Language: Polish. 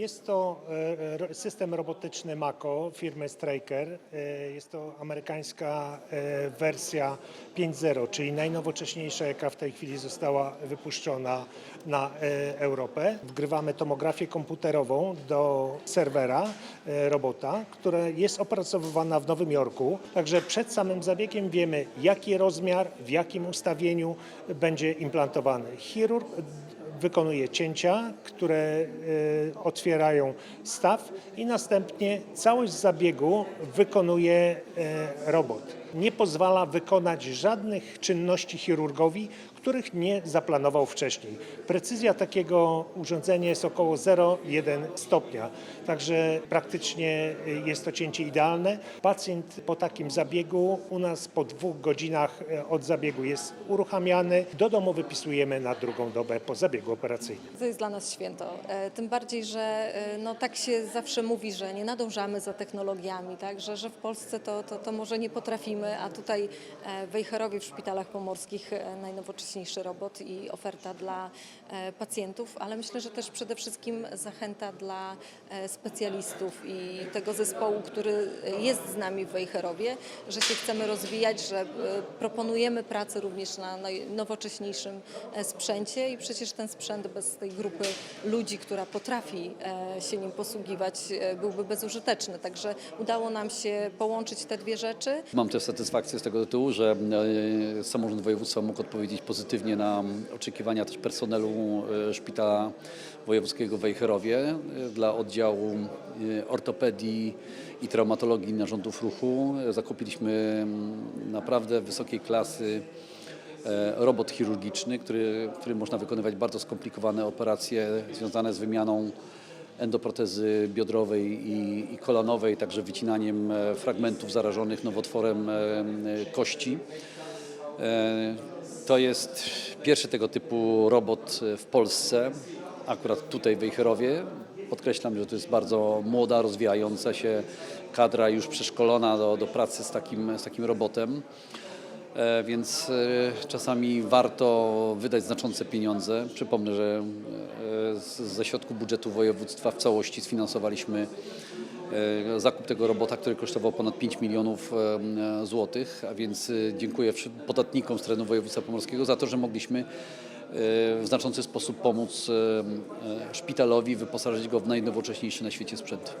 Jest to e, system robotyczny Mako firmy Straker. E, Jest to amerykańska e, wersja 5.0, czyli najnowocześniejsza, jaka w tej chwili została wypuszczona na Europę. Wgrywamy tomografię komputerową do serwera robota, która jest opracowywana w Nowym Jorku. Także przed samym zabiegiem wiemy, jaki rozmiar, w jakim ustawieniu będzie implantowany. Chirurg wykonuje cięcia, które e, otwierają staw i następnie całość zabiegu wykonuje e, robot. Nie pozwala wykonać żadnych czynności chirurgowi, których nie zaplanował wcześniej. Precyzja takiego urządzenia jest około 0,1 stopnia, także praktycznie jest to cięcie idealne. Pacjent po takim zabiegu u nas po dwóch godzinach e, od zabiegu jest uruchamiany. Do domu wypisujemy na drugą dobę po zabiegu operacyjnym. To jest dla nas święto. E, Tym bardziej, że e, no, tak się zawsze mówi, że nie nadążamy za technologiami, tak? że, że w Polsce to, to, to może nie potrafimy, a tutaj w Wejherowie w szpitalach pomorskich e, najnowocześniejszy robot i oferta dla e, pacjentów, ale myślę, że też przede wszystkim zachęta dla e, specjalistów i tego zespołu, który jest z nami w Wejherowie, że się chcemy rozwijać, że e, proponujemy pracę również na najnowocześniejszym e, sprzęcie i przecież ten sprzęt bez tej grupy ludzi, która potrafi się nim posługiwać, byłby bezużyteczny. Także udało nam się połączyć te dwie rzeczy. Mam też satysfakcję z tego tytułu, że samorząd województwa mógł odpowiedzieć pozytywnie na oczekiwania też personelu e, szpitala wojewódzkiego w Wejherowie e, dla oddziału e, ortopedii i traumatologii narządów ruchu. Zakupiliśmy mm, naprawdę wysokiej klasy robot chirurgiczny, który, w którym można wykonywać bardzo skomplikowane operacje związane z wymianą endoprotezy biodrowej i, i kolanowej, także wycinaniem fragmentów zarażonych nowotworem kości. E, To jest pierwszy tego typu robot e, w Polsce, akurat tutaj w Wejherowie. Podkreślam, że to jest bardzo młoda, rozwijająca się kadra, już przeszkolona do, do pracy z takim, z takim robotem. E, Więc czasami warto wydać znaczące pieniądze. Przypomnę, że ze środków budżetu województwa w całości sfinansowaliśmy zakup tego robota, który kosztował ponad 5 milionów e, złotych, a więc e, dziękuję podatnikom z terenu województwa pomorskiego za to, że mogliśmy e, w znaczący sposób pomóc e, e, szpitalowi wyposażyć go w najnowocześniejszy na świecie sprzęt.